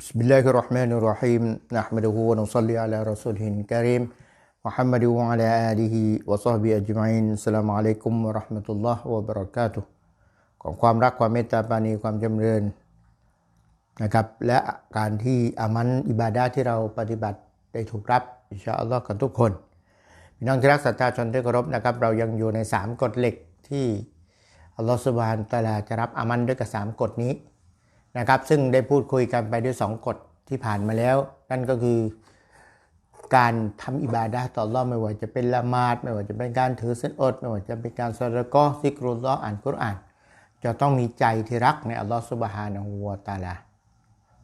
بسم الله الرحمن الرحيم نحمده ونصلي على رسوله الكريم محمد وعلى آله وصحبه أجمعين السلام عليكم ورحمة الله وبركاته ขอความรักความเมตตาปราณีความจำเริญนะครับ และการที่อามันอิบาดาที่เราปฏิบัติได้ถูกรับอินชาอัลลอฮ์กันทุกคน พี่น้องที่รักศรัทธาชนที่เคารพนะครับ เรายังอยู่ใน 3 กฎเหล็กที่อัลลอฮฺสุบฮานตะอาลาจะรับอามันด้วยกับ 3 กฎนี้ นะครับ ซึ่งได้พูดคุยกันไปด้วย 2กฎที่ผ่านมาแล้ว นั่นก็คือการทำอิบาดะต่ออัลลอฮ์ไม่ว่าจะเป็นละหมาดไม่ว่าจะเป็นการถือศีลอดไม่ว่าจะเป็นการสละก็ซิกรุลลออ่านกุรอาน จะต้องมีใจที่รักในอัลลอฮ์สุบฮานะฮูวะตาลา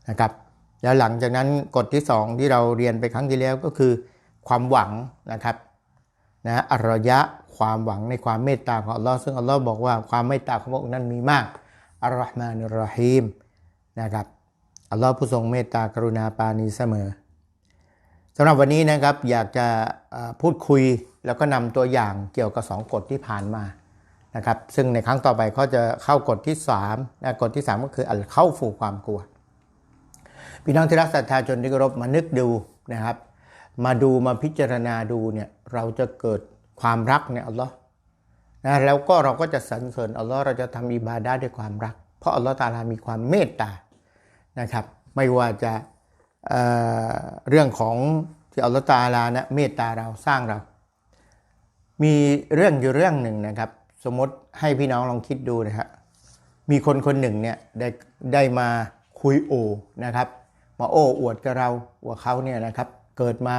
นะครับแล้วหลังจากนั้นกฎที่สองที่เราเรียนไปครั้งที่แล้วก็คือ ความหวังนะครับนะอรยะความหวังในความเมตตาของอัลลอฮ์ซึ่งอัลลอฮ์บอกว่าความเมตตาของพระองค์นั้นมีมากอัลลอฮ์มานุรฮีม นะครับอัลลอฮ์ผู้ทรงเมตตากรุณาปาณีเสมอสำหรับวันนี้นะครับอยากจะพูดคุยแล้วก็นำตัวอย่างเกี่ยวกับสองกฎที่ผ่านมานะครับซึ่งในครั้งต่อไปเขาจะเข้ากฎที่3นะกฎที่ 3 ก็คืออัลเข้าฝูความกลัว พี่น้องที่รักศรัทธาชนที่เคารพมานึกดูนะครับ มาดูมาพิจารณาดูเนี่ยเราจะเกิดความรักเนี่ยอัลลอฮ์นะแล้วก็เราก็จะสรรเสริญอัลลอฮ์เราจะทำอิบาดาด้วยความรัก เพราะอัลลอฮ์ตาลามีความเมตตา นะครับ ไม่ว่าจะเเรื่องของที่อัลลอฮ์ตาลานะเมตตาเราสร้างเรา มีเรื่องอยู่เรื่องหนึ่งนะครับ สมมติให้พี่น้องลองคิดดูนะครับมีคนคนหนึ่งเนี่ยได้ได้มาคุยโอนะครับ มาโอ้อวดกับเราว่าเขาเนี่ยนะครับเกิดมา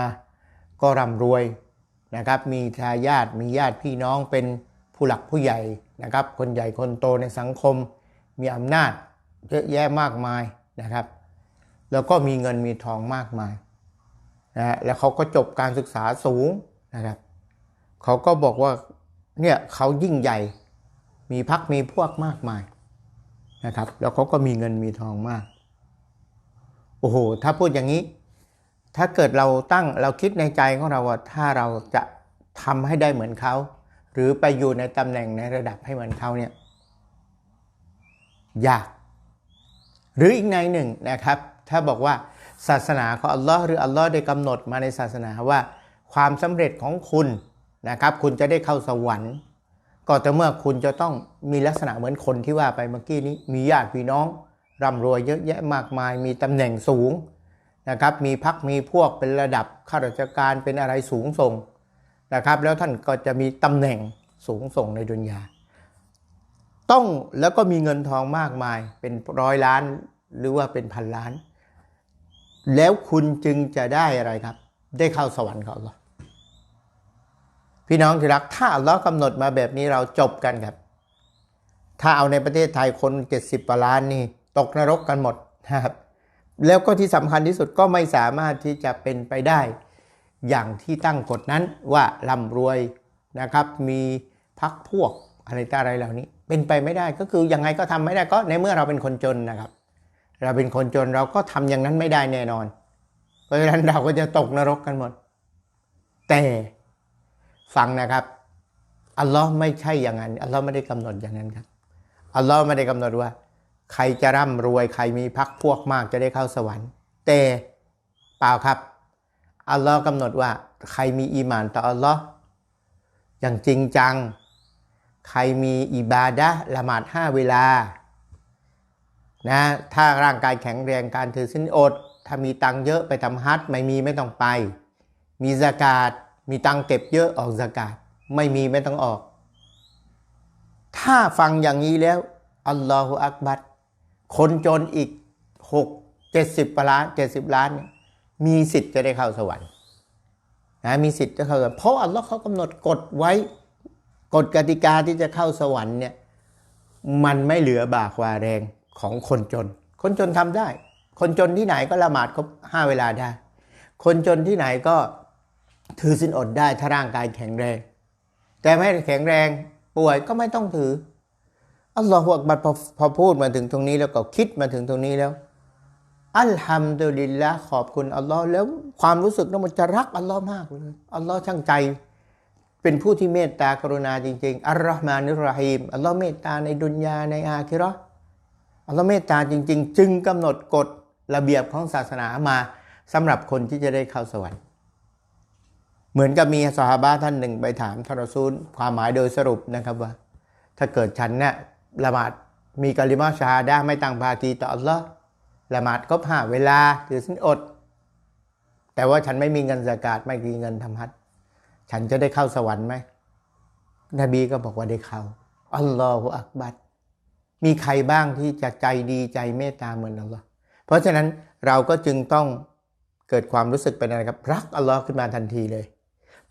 ก็ร่ำรวยนะครับมีทายาทมีญาติพี่น้องเป็นผู้หลักผู้ใหญ่นะครับ คนใหญ่คนโตในสังคมมีอำนาจเยอะแยะมากมาย นะครับ แล้วก็มีเงินมีทองมากมายนะฮะแล้วเขาก็จบการศึกษาสูงนะครับเขาก็บอกว่าเนี่ยเขายิ่งใหญ่มีพักมีพวกมากมายนะครับ แล้วเขาก็มีเงินมีทองมากโอ้โหถ้าพูดอย่างนี้ ถ้าเกิดเราตั้งเราคิดในใจของเราว่าถ้าเราจะทำให้ได้เหมือนเขาหรือไปอยู่ในตำแหน่งในระดับให้เหมือนเขาเนี่ยยาก หรืออีกในหนึ่งนะครับ ถ้าบอกว่าศาสนาของอัลลอฮ์หรืออัลลอฮ์ได้กำหนดมาในศาสนาว่า ความสำเร็จของคุณนะครับ คุณจะได้เข้าสวรรค์ ก็แต่เมื่อคุณจะต้องมีลักษณะเหมือนคนที่ว่าไปเมื่อกี้นี้มีญาติพี่น้องร่ำรวยเยอะแยะมากมาย มีตำแหน่งสูงนะครับ มีพักมีพวกเป็นระดับข้าราชการเป็นอะไรสูงส่งนะครับ แล้วท่านก็จะมีตำแหน่งสูงส่งในดุนยา ต้องแล้วก็มีเงินทองมากมาย เป็นร้อยล้านหรือว่าเป็นพันล้าน แล้วคุณจึงจะได้อะไรครับ ได้เข้าสวรรค์ของอัลลอพี่น้องที่รักถ้าอัลลอฮ์กำหนดมาแบบนี้เราจบกันครับ ถ้าเอาในประเทศไทยคน 70กว่าล้านนี่ ตกนรกกันหมดนะครับ แล้วก็ที่สำคัญที่สุดก็ไม่สามารถที่จะเป็นไปได้ อย่างที่ตั้งกฎนั้นว่าร่ำรวยนะครับ มีพักพวกอะไรต่ออะไรเหล่านี้ เป็นไปไม่ได้ก็คือยังไงก็ทำไม่ได้ก็ในเมื่อเราเป็นคนจนนะครับ เราเป็นคนจนเราก็ทำอย่างนั้นไม่ได้แน่นอน เพราะฉะนั้นเราก็จะตกนรกกันหมด แต่ฟังนะครับอัลลอฮ์ไม่ใช่อย่างนั้นอัลลอฮ์ไม่ได้กำหนดอย่างนั้นครับอัลลอฮ์ไม่ได้กำหนดว่า ใครจะร่ำรวยใครมีพักพวกมากจะได้เข้าสวรรค์ แต่เปล่าครับอัลลอฮ์กำหนดว่าใครมีอีมานต่ออัลลอฮ์อย่างจริงจัง ใครมีอิบาดะละหมาดห้าเวลานะถ้าร่างกายแข็งแรงการถือสินอด ถ้ามีตังเยอะไปทำฮัจญ์ไม่มีไม่ต้องไป มีสกาดมีตังเก็บเยอะออกสกาดไม่มีไม่ต้องออก ถ้าฟังอย่างนี้แล้วอัลลอฮฺอักบัดคนจนอีกหกเจ็ดสิบล้านเจ็ดสิบล้าน มีสิทธิ์จะได้เข้าสวรรค์นะมีสิทธิ์จะเข้าสวรรค์เพราะอัลลอฮ์เขากำหนดกฎไว้ กฎกติกาที่จะเข้าสวรรค์เนี่ยมันไม่เหลือบากว่าแรงของคนจน คนจนทำได้ คนจนที่ไหนก็ละหมาดครบห้าเวลาได้ คนจนที่ไหนก็ถือสินอดได้ถ้าร่างกายแข็งแรง แต่ไม่แข็งแรงป่วยก็ไม่ต้องถืออัลลอฮฺอักบัดพอพอพูดมาถึงตรงนี้แล้วก็คิดมาถึงตรงนี้แล้ว อัลฮัมดุลิลละขอบคุณอัลลอฮ์แล้วความรู้สึกนั้นมันจะรักอัลลอฮ์มากเลยอัลลอฮ์ช่างใจ เป็นผู้ที่เมตตากรุณาจริงๆ อัลลอฮ์มานุรฮีมอัลลอฮ์เมตตาในดุนยาในอาคิราะห์อัลลอฮ์เมตตาจริง ๆ จึงกำหนดกฎระเบียบของศาสนามาสำหรับคนที่จะได้เข้าสวรรค์ เหมือนกับมีสหาบะท่านหนึ่งไปถามทารซูลความหมายโดยสรุปนะครับว่า ถ้าเกิดฉันเนี่ยละหมาดมีกาลิมาชาฮาไม่ตั้งภาคีต่ออัลลอฮ์ละหมาดครบห้าเวลาถือสินอด แต่ว่าฉันไม่มีเงินสกาดไม่มีเงินทำฮัจ ฉันจะได้เข้าสวรรค์ไหม นบีก็บอกว่าได้เข้า อัลลอฮฺอักบัรมีใครบ้างที่จะใจดีใจเมตตาเหมือนอัลลอฮ์เพราะฉะนั้นเราก็จึงต้องเกิดความรู้สึกเป็นอะไรครับรักอัลลอฮ์ขึ้นมาทันทีเลย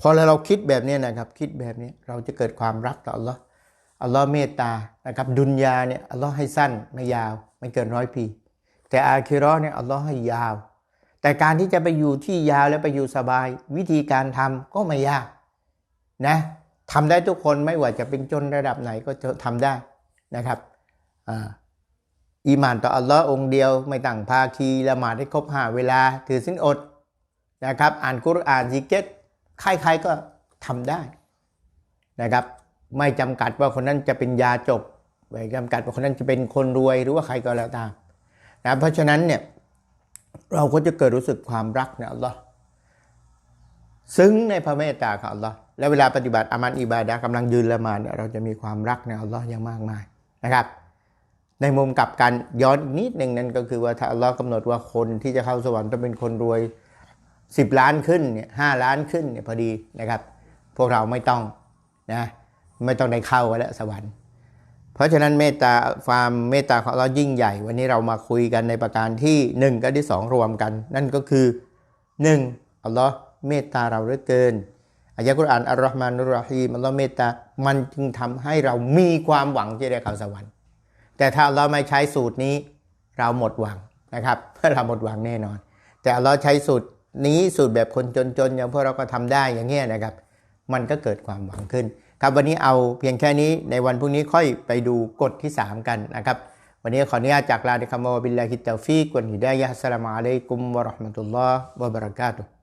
พอเราคิดแบบนี้นะครับ คิดแบบนี้เราจะเกิดความรักต่ออัลลอฮ์อัลลอฮ์เมตตานะครับ ดุนยาเนี่ยอัลลอฮ์ให้สั้นไม่ยาว ไม่เกินร้อยปี แต่อาคิราะห์เนี่ยอัลลอฮ์ให้ยาว แต่การที่จะไปอยู่ที่ยาวแล้วไปอยู่สบาย วิธีการทำก็ไม่ยากนะทำได้ทุกคนไม่ว่าจะเป็นจนระดับไหนก็จะทำได้นะครับอ่าอีหมานต่ออัลลอฮ์องเดียว ไม่ตั้งภาคีละหมาดให้ครบห้าเวลา ถือสินอดนะครับ อ่านกุรอานซิกเก็ตใครๆก็ทำได้นะครับ ไม่จำกัดว่าคนนั้นจะเป็นยาจบไม่จำกัดว่าคนนั้นจะเป็นคนรวยหรือว่าใครก็แล้วตามนะเพราะฉะนั้นเนี่ย เราก็จะเกิดรู้สึกความรักในอัลลอฮ์ซึ้งในพระเมตตาของอัลลอฮ์และเวลาปฏิบัติอามันอิบาดะกำลังยืนละมาเนี่ยเราจะมีความรักในอัลลอฮ์อย่างมากมายนะครับ ในมุมกลับกันย้อนนิดหนึ่งนั่นก็คือว่าถ้าอัลลอฮ์กำหนดว่าคนที่จะเข้าสวรรค์ต้องเป็นคนรวย 10 ล้านขึ้นเนี่ยห้าล้านขึ้นเนี่ยพอดีนะครับ พวกเราไม่ต้องนะไม่ต้องได้เข้าแล้วสวรรค์ เพราะฉะนั้นเมตตาความเมตตาของเรายิ่งใหญ่ วันนี้เรามาคุยกันในประการที่หนึ่งกับที่สองรวมกัน นั่นก็คือหนึ่งอัลลอฮ์เมตตาเราเหลือเกินอายะกุรอานอัลลอฮ์มานุรฮีมัลลอฮ์เมตตา มันจึงทำให้เรามีความหวังที่ได้เข้าสวรรค์ แต่ถ้าเราไม่ใช้สูตรนี้ เราหมดหวังนะครับเพื่อเราหมดหวังแน่นอน แต่เราใช้สูตรนี้สูตรแบบคนจนๆอย่างพวกเราก็ทำได้อย่างเงี้ยนะครับ มันก็เกิดความหวังขึ้น ครับวันนี้เอาเพียงแค่นี้ในวันพรุ่งนี้ค่อยไปดูกฎที่ 3 กันนะครับ วันนี้ขออนุญาตจากลาดิคามอวบิลลาฮิตตาฟีกวันฮิดายะสลามุอะลัยกุมวะราะห์มะตุลลอฮ์วะบะเราะกาตุฮ์